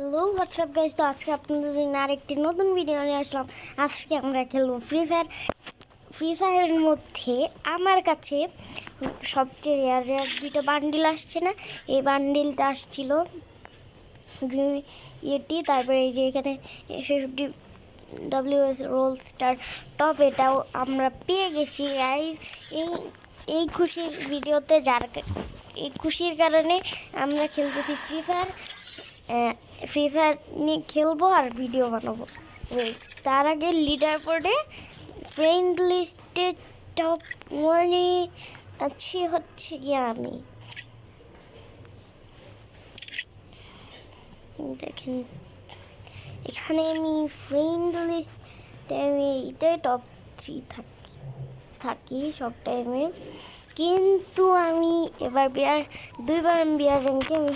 Hello WhatsApp guys তো আজকে আপনাদের জন্য আরেকটি নতুন ভিডিও নিয়ে আসলাম। আজকে আমরা খেলব ফ্রি ফায়ার ফ্রি ফায়ারের মধ্যে আমার কাছে সবচেয়ে রেয়ার রেয়ার দুটো বান্ডিল আসছে না? এই বান্ডিলটা আসছিল ইয়েটি তারপরে এই যে এখানে fifty W S roll star top এটাও আমরা পেয়ে গেছি। এই এই খুশির ভিডিওতে যার, এই খুশির কারণে আমরা খেলতেছি ফ্রি ফায়ার ফ্রি ফায়ার নিয়ে খেলব আর ভিডিও বানাবো। তার আগে লিডার বোর্ডে ফ্রেন্ড লিস্টে টপ ওয়ানে আছি হচ্ছে কি আমি। দেখেন, এখানে আমি ফ্রেন্ড লিস্টে আমি এটাই টপ থ্রি থাকি থাকি সব টাইমে কিন্তু আমি এবার বিয়ার, দুইবার আমি বিয়ার র্যাঙ্কে আমি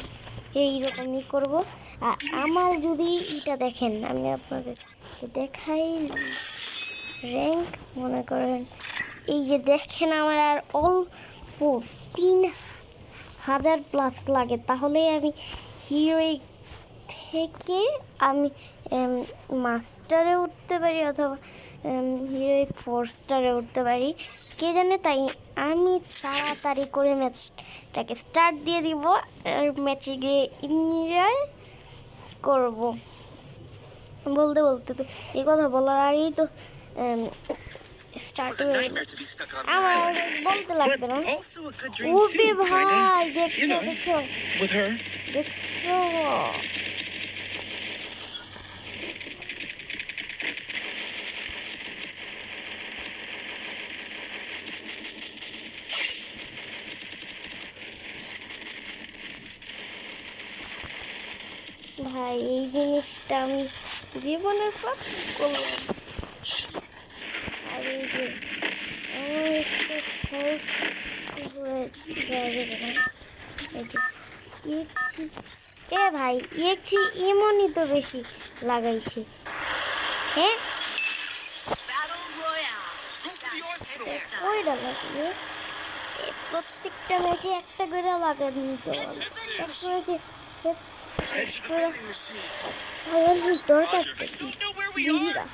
এইরকমই করব। আমার যদি এটা দেখেন, আমি আপনাদের দেখাই র্যাঙ্ক মনে করেন, এই যে দেখেন আমার আর অল্প তিন হাজার প্লাস লাগে। তাহলে আমি হিরোইক থেকে আমি মাস্টারে উঠতে পারি অথবা হিরোইক ফোর স্টারে উঠতে পারি। কে জানে, তাই আমি তাড়াতাড়ি করে ম্যাচটাকে স্টার্ট দিয়ে দিব। আর ম্যাচে গিয়ে এনজয় করব। বলতে বলতে তো এই কথা বলার আগেই তো স্টার্ট হয়ে আমার বলতে লাগবে না। উবি ভাই দেখছ দেখছ। দেখছ। ভাই, এই জিনিসটা আমি জীবনের পর করলাম। আর এই যে এ ভাই ইএক্সি এমনই তো বেশি লাগাইছে। হ্যাঁ প্রত্যেকটা ম্যাচে একটা করে হবে তারপরে লাগানোর দরকার দিদিরা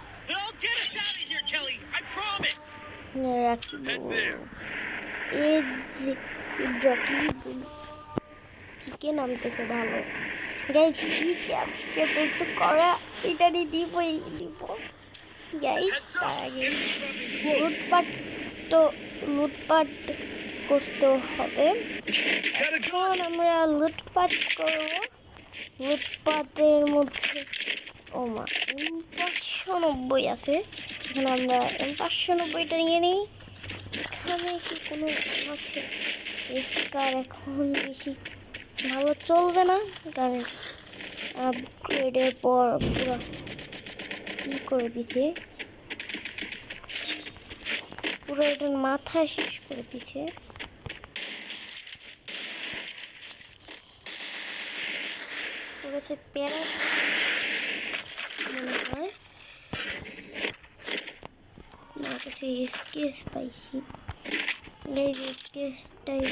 there. এই পিকে নামতেছে ভালো গাইজ পিকে আজকে তো একটু করা এটা নিয়ে দিবই দিব গাইজ তার. আগে. লুটপাট তো লুটপাট করতে হবে. এখন আমরা লুটপাট করব লুটপাটের মধ্যে ও মা এম পাঁচশো নব্বই আছে। এখানে আমরা এম পাঁচশো নব্বইটা নিয়ে নিই। এখানে কি কোনো আছে? এসকার এখন বেশি ভালো চলবে না, কারণ আপগ্রেডের পর পুরো কি করে দিছে? পুরো এটার মাথা শেষ করে দিছে। করেছে প্যারা মনে হয় আমার কাছে স্কেচ পাইছি এই যে স্কেচটাই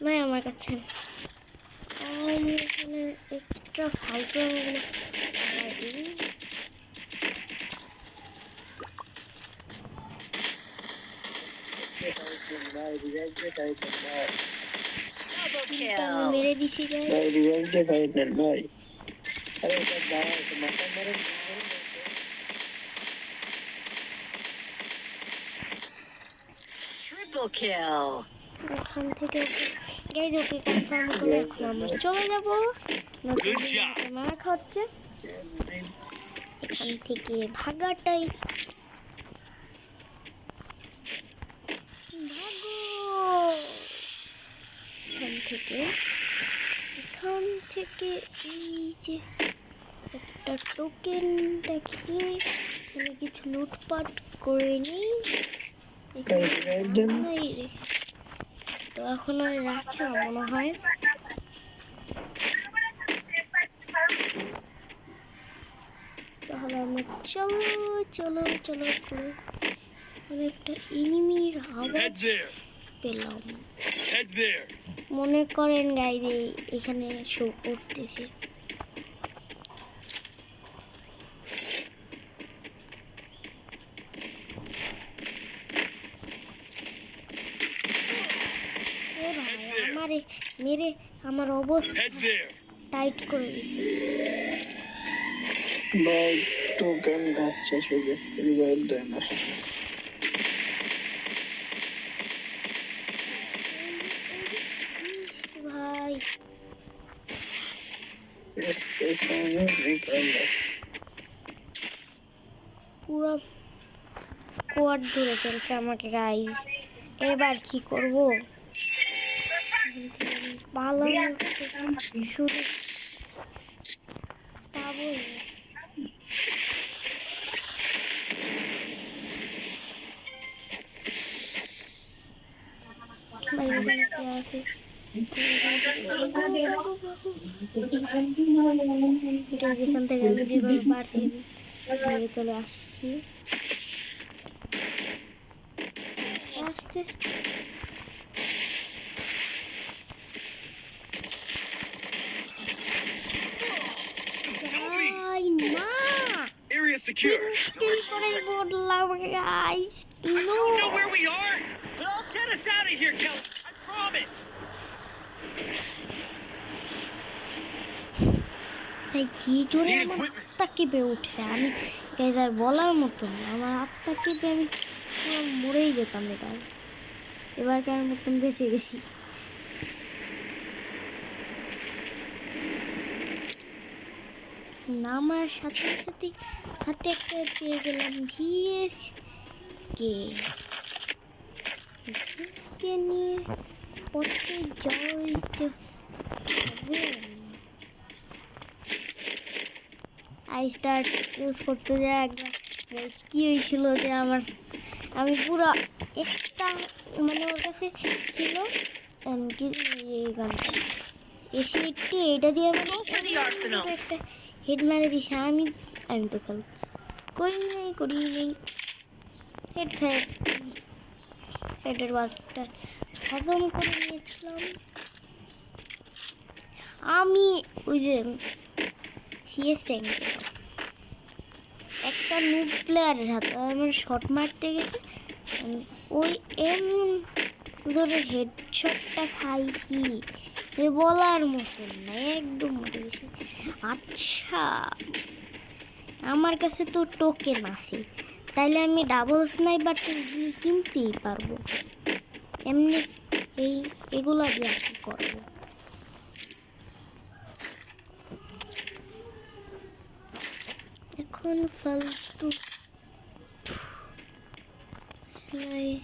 ভাই আমার কাছে আমি এখানে এক্সট্রা ফালতু দিই আমি মেরে দিছি ভাই রিভাইভ দেখাই নেন ভাই আরে এটা দাঁড়াও মাথা মারেন Triple kill. ওখান থেকে গাইজ ওকে কনফার্ম করে এখন আমরা চলে যাব মারা খাচ্ছে এখান থেকে ভাগাটাই ভাগো এখান থেকে। এখান থেকে এই যে একটা টোকেনটা খেয়ে মানে কিছু লুটপাট করে নিই। তো এখন আর রাখে না মনে হয়। তাহলে আমরা চলো চলো চলো করে অনেকটা এনিমির আওয়াজ Head পেলাম. মনে করেন গাই যে এখানে শো করতেছে। আমারে মেরে আমার অবস্থা টাইট করে দিছে। ভাই টোকেন খাচ্ছে শুধু রিভাইভ দেয় না ইস, ভাই স্পেস মানে রিভাইভ দেয় পুরো ধরে ফেলছে আমাকে গাইজ এবার কি করব? ভালো শুরু কে আছে? এটা যেখান থেকে আমি যেভাবে পারছি ভেঙে চলে আসছি আস্তে আস্তে ভাই না Area secure. কিল করে বললাম guys I know don't know where we are, but I'll get us out of here, Kelly. I promise. তাই কি জোরে আমার আত্মা কেঁপে উঠছে। আমি গাইজ আর বলার মতো না। আমার আত্মা কেঁপে আমি মরেই যেতাম এবার এবারকার মতন বেঁচে গেছি। নামার সাথে সাথে হাতে একটা পেয়ে গেলাম ভিএস কে ভিএস কে নিয়ে জয়তে হবে আই স্টার্ট ইউজ করতে যায় একবার কি হয়েছিল যে আমার আমি পুরো একটা মানে ওর কাছে ছিল এই গানটা। এটা দিয়ে আমি একটা হেড মেরে দিছি আমি আমি তো খেল করি নাই করি নাই। হেড খাই হেডের বাদটা খতম করে নিয়েছিলাম। আমি ওই যে সিএস টাইম একটা নুব প্লেয়ারের হাতে আমার শট মারতে গেছে। ওই এমন ধরে হেডশটটা খাইছি এ বলার মতন না, একদম মরে গেছে। আচ্ছা আমার কাছে তো টোকেন আছে। তাইলে আমি ডাবল স্নাইপার কিনতেই পারব। এমনি এই, এগুলা দিয়ে আর কি করব এখন ফালতু সেলাই।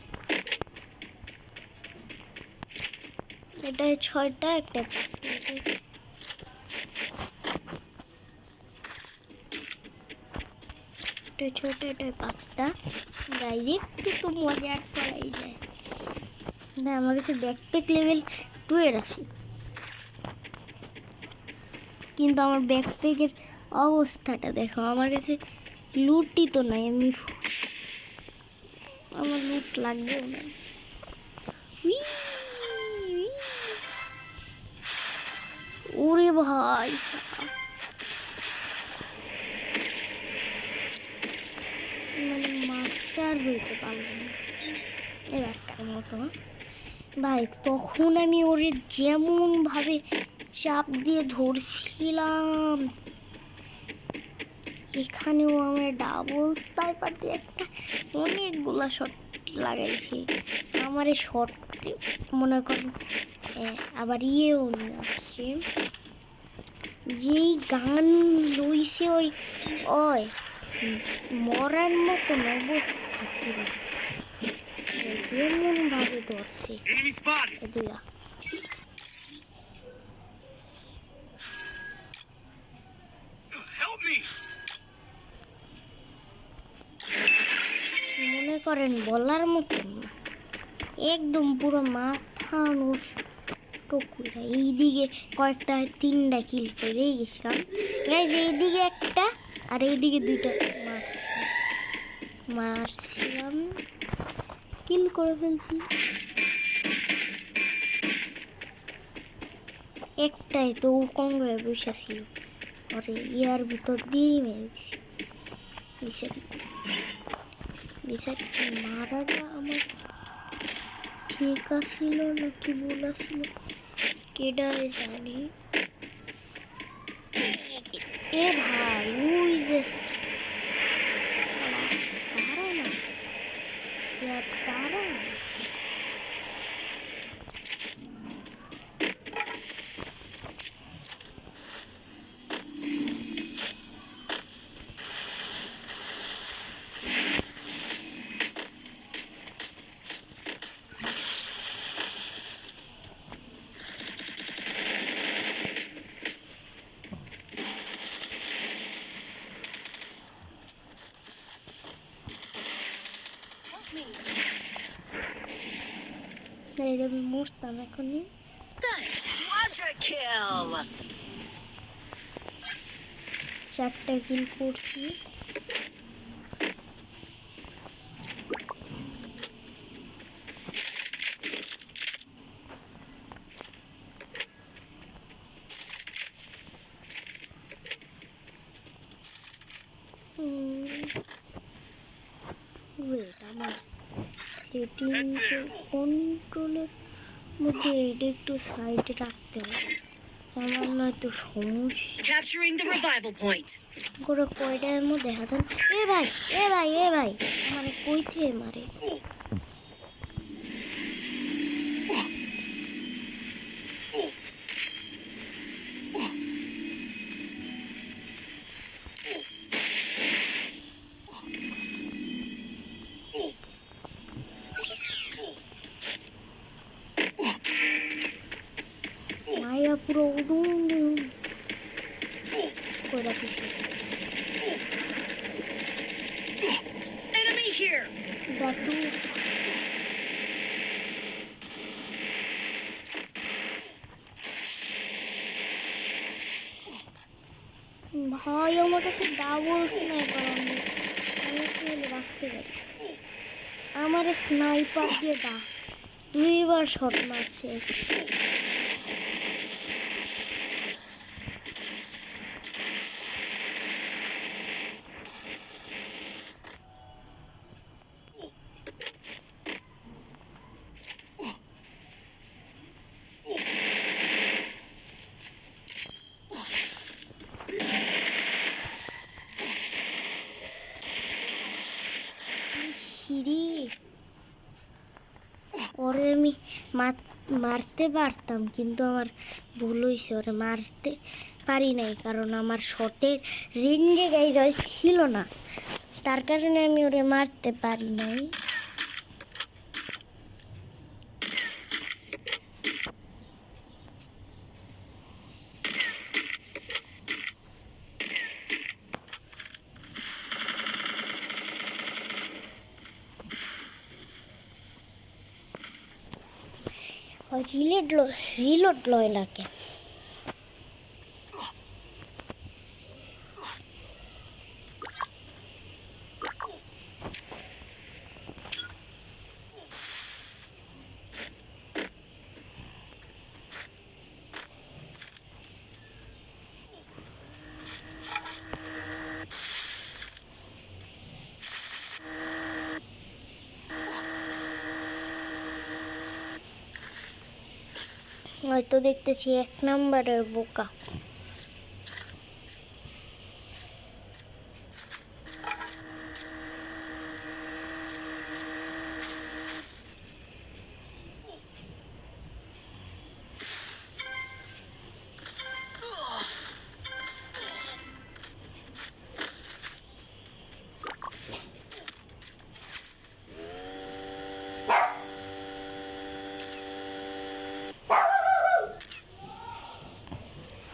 এটা ছয়টা, একটা ছোট এটা- পাঁচটা। ডাইরেক্ট তো মজা করাই যায়। না, আমার কাছে ব্যাকপ্যাক লেভেল টু আছে। কিন্তু আমার ব্যাকপ্যাকের অবস্থাটা দেখো, আমার কাছে লুটই তো নাই, আমি আমার লুট লাগবেও না। ওরে ভাই। মানে মাস্টার হইতে পারব না। এবারটার মতো ভাই, তখন আমি ওরে যেমন ভাবে চাপ দিয়ে ধরছিলাম। এখানেও আমার ডাবল স্নাইপার দিয়ে একটা অনেকগুলা শট লাগাইছি। আমার এই শট মনে করেন আবার ইয়েও নিয়ে আসছে। যেই গান লইছে ওই ওই, মরার মতন অবস্থা যেমন ভাবে ধরছে me. মনে করেন বলার মতন না একদম পুরো মাথা নষ্ট করে এইদিকে কয়েকটা তিনটা কিল করেই গেছিলাম গাইজ এইদিকে একটা আর এইদিকে দুইটা মারছিলাম মারছিলাম কিল করে ফেলছি। একটাই তো কম হয়ে বসে ছিল পরে ইয়ার ভিতর দিয়েই মেরে দিছি। বিচারি। মারাটা আমার ঠিক আছিল নাকি ভুল আছিল? কেডারে জানি? এ ভাই, ওই যে তারা না ইয়ার তারা না যে আমি মরতাম এখনই. চারটা কিল করছি কন্ট্রোলের মধ্যে এটা একটু সাইডে রাখতে হবে। আমার নয়তো সমস্যা। Capturing the revival point. করে কয়টার মধ্যে দেখা যান এ ভাই এ ভাই এ ভাই। মানে কই থেকে মারে। দাদু ভাই আমার কাছে ডাবল স্নাইপার আমি হলে বাঁচতে পারি আমার স্নাইপার দিয়ে দা দুইবার শট মারছে সিঁড়ি ওরে আমি মার- মারতে পারতাম, কিন্তু আমার ভুল হয়েছে ওরা মারতে পারি নাই, কারণ আমার শটের রেঞ্জে গাইজ ছিল না। তার কারণে আমি ওরে মারতে পারি নাই। રીલોટ લોહી નાખે হয়তো দেখতেছি এক নাম্বারের বোকা।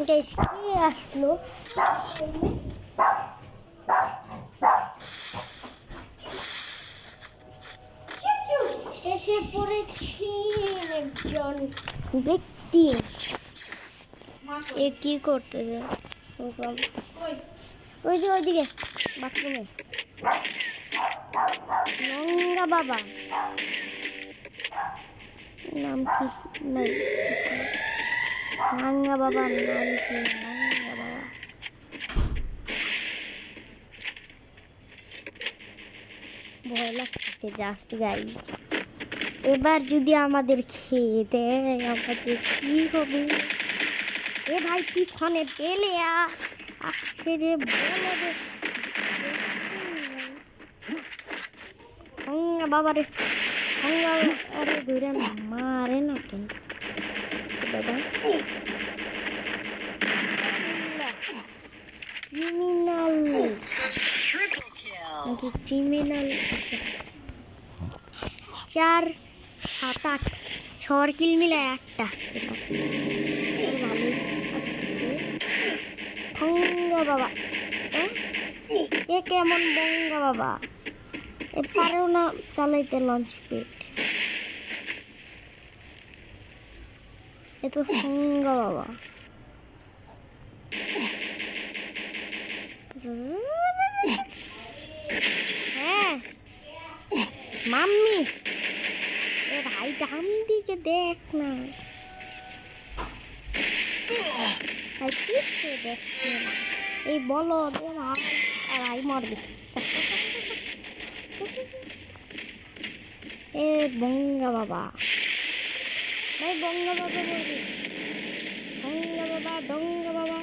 গাইস কি আসলো? এসে পড়েছেন একজন ব্যক্তি। এ কি করতেছে ওই যে ওইদিকে বাথরুমে। নঙ্গা বাবা। নাম কি? নাই। নাঙ্গা বাবা বাবা। ভয় লাগছে জাস্ট গাই। এবার যদি আমাদের খেয়ে দেয়, আমাদের কি হবে? এ ভাই, পিছনে পেলে আসছে রে, বলে রে। হঙ্গা বাবা রে হঙ্গা আরে ধরে মারে না কেন? চার, সাত, আট ছর মিলে একটা। ভঙ্গা বাবা এ? কেমন বঙ্গা বাবা এ পারেও না চালাইতে লঞ্চ পেট এ তো সঙ্গা বাবা। হ্যাঁ। মাম্মি, এ ভাই ডান দিকে দেখ না। ভাই কিসে দেখছে না। এই বলো দে ভাই মরবে। এ বঙ্গা বাবা। ভাই বঙ্গা বাবা মরবে বঙ্গা বাবা ডঙ্গা বাবা,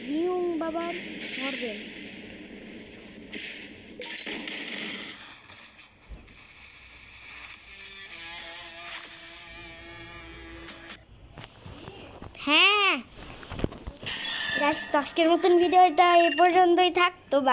জিউং বাবা মরবেন হ্যাঁ। আজকের মতন ভিডিওটা এই পর্যন্তই থাকতো বাই